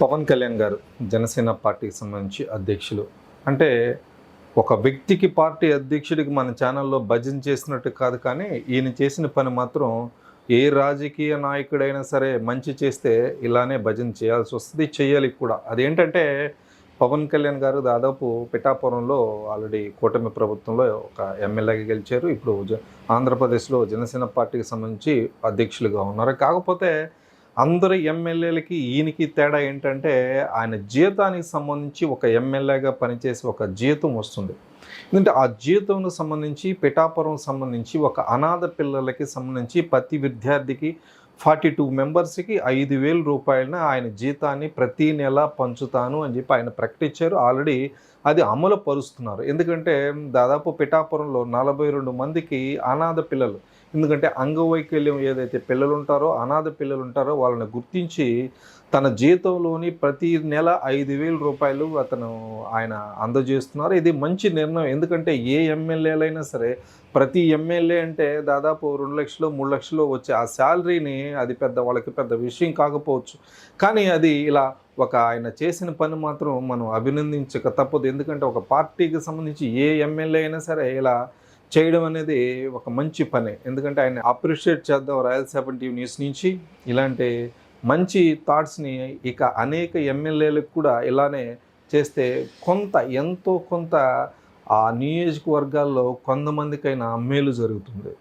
పవన్ కళ్యాణ్ గారు జనసేన పార్టీకి సంబంధించి అధ్యక్షులు. అంటే ఒక వ్యక్తికి పార్టీ అధ్యక్షుడికి మన ఛానల్లో భజన చేసినట్టు కాదు కానీ ఈయన చేసిన పని మాత్రం ఏ రాజకీయ నాయకుడైనా సరే మంచి చేస్తే ఇలానే భజన చేయాల్సి వస్తుంది చేయాలి కూడా. అదేంటంటే పవన్ కళ్యాణ్ గారు దాదాపు పిఠాపురంలో ఆల్రెడీ కూటమి ప్రభుత్వంలో ఒక ఎమ్మెల్యేగా గెలిచారు. ఇప్పుడు జ- ఆంధ్రప్రదేశ్లో జనసేన పార్టీకి సంబంధించి అధ్యక్షులుగా ఉన్నారు. కాకపోతే అందరు ఎమ్మెల్యేలకి ఈయనకి తేడా ఏంటంటే ఆయన జీతానికి సంబంధించి ఒక ఎమ్మెల్యేగా పనిచేసి ఒక జీతం వస్తుంది. ఎందుకంటే ఆ జీవితంకు సంబంధించి పిఠాపురం సంబంధించి ఒక అనాథ పిల్లలకి సంబంధించి ప్రతి విద్యార్థికి ఫార్టీ టూ మెంబర్స్కి ఐదు వేల రూపాయలని ఆయన జీతాన్ని ప్రతి నెల పంచుతాను అని చెప్పి ఆయన ప్రకటించారు. ఆల్రెడీ అది అమలు పరుస్తున్నారు. ఎందుకంటే దాదాపు పిఠాపురంలో నలభై రెండు మందికి అనాథ పిల్లలు ఎందుకంటే అంగవైకల్యం ఏదైతే పిల్లలు ఉంటారో అనాథ పిల్లలు ఉంటారో వాళ్ళని గుర్తించి తన జీతంలోని ప్రతి నెల ఐదు వేల రూపాయలు అతను ఆయన అందజేస్తున్నారు. ఇది మంచి నిర్ణయం ఎందుకంటే ఏ ఎమ్మెల్యేలైనా సరే ప్రతి ఎమ్మెల్యే అంటే దాదాపు రెండు లక్షలు మూడు లక్షలు వచ్చే ఆ శాలరీని అది పెద్ద వాళ్ళకి పెద్ద విషయం కాకపోవచ్చు. కానీ అది ఇలా ఒక ఆయన చేసిన పని మాత్రం మనం అభినందించక తప్పదు. ఎందుకంటే ఒక పార్టీకి సంబంధించి ఏ ఎమ్మెల్యే అయినా సరే ఇలా చేయడం అనేది ఒక మంచి పని. ఎందుకంటే ఆయన అప్రిషియేట్ చేద్దాం రాయల్ సెవెన్ టీవీ న్యూస్ నుంచి. ఇలాంటి మంచి థాట్స్ని ఇక అనేక ఎమ్మెల్యేలకు కూడా ఇలానే చేస్తే కొంత ఎంతో కొంత ఆ నియోజకవర్గాల్లో కొంతమందికైనా మేలు జరుగుతుంది.